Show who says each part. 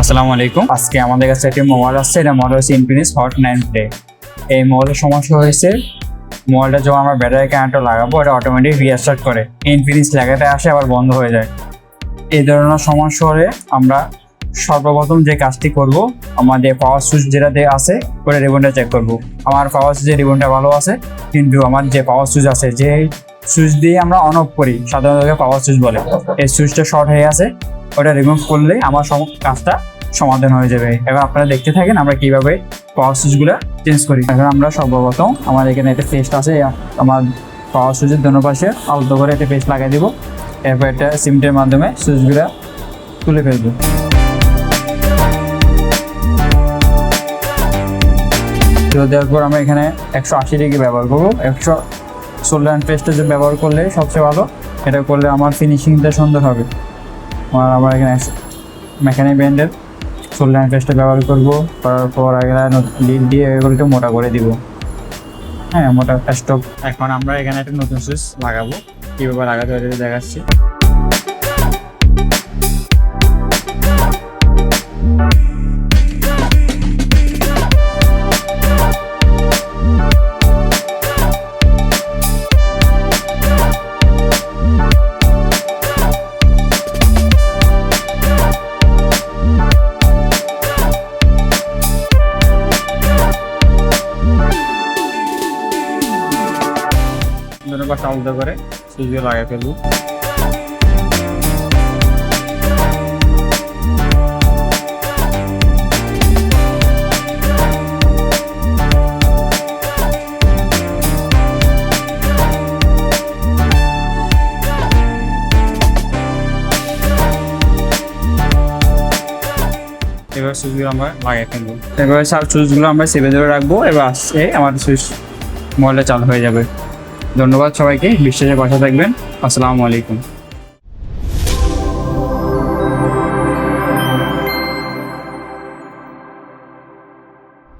Speaker 1: আসসালামু আলাইকুম। আজকে আমাদের কাছে একটি মোবাইল আসছে এটা মডেল হচ্ছে ইনফিনিক্স হট নাইন প্লে এই মোবাইলের সমস্যা হয়েছে, মোবাইলটা যখন আমরা ব্যাটারি কানেক্টর লাগাবো, এটা অটোমেটিক রিস্টার্ট করে। ইনফিনিক্স লেখাতে আসে, আবার বন্ধ হয়ে যায়। এই ধরনের সমস্যা হলে আমরা সর্বপ্রথম যে কাজটি করব, আমাদের পাওয়ার সুইচ যেটা দিয়ে আছে, ওটা রিবনটা চেক করব। আমার পাওয়ার সুইচের রিবনটা ভালো আছে, কিন্তু আমার যে পাওয়ার সুইচ আছে যে সুইচ দিয়ে আমরা অন অফ করি। সাধারণত পাওয়ার সুইচ বলে। এই সুইচটা শর্ট হয়ে আছে, ওটা রিমুভ করলে আমার কাজটা সমাধান হয়ে যাবে। এবার আপনারা দেখতে থাকেন আমরা কীভাবে পাওয়ার সুইচগুলো চেঞ্জ করি। এখন আমরা সর্বপ্রথম আমার এখানে একটা পেস্ট আছে আমার পাওয়ার সুইচের দোনো পাশে আলতো করে একটা পেস্ট লাগাই দিব। এরপর একটা সিমটের মাধ্যমে সুইচগুলো তুলে ফেলব। তো দেওয়ার পর আমরা এখানে একশো আশি ডিগ্রি ব্যবহার করব। একশো সোলার পেস্টটা যে ব্যবহার করলে সবচেয়ে ভালো, এটা করলে আমার ফিনিশিংটা সুন্দর হবে। আর আমার এখানে মেকানিক ব্যান্ডের সোলার পেস্টটা ব্যবহার করব, করার পর এখানে লিড দিয়ে এগুলোকে মোটা করে দিব। হ্যাঁ মোটা স্টক এখন আমরা এখানে একটা নতুন সুইচ লাগাবো। কীভাবে লাগাতে হবে দেখাচ্ছি। পাশে আলাদা করে সুইচগুলো লাগাই ফেলব। এবার সুইচগুলো আমরা লাগাই ফেলব। এবার সব সুইচগুলো আমরা সেভে ধরে রাখব, এবার আসছে আমাদের সুইচ মোবাইলটা চালু হয়ে যাবে। ধন্যবাদ সবাইকে বিশ্বাসের পাশে থাকবেন। আসসালামু আলাইকুম।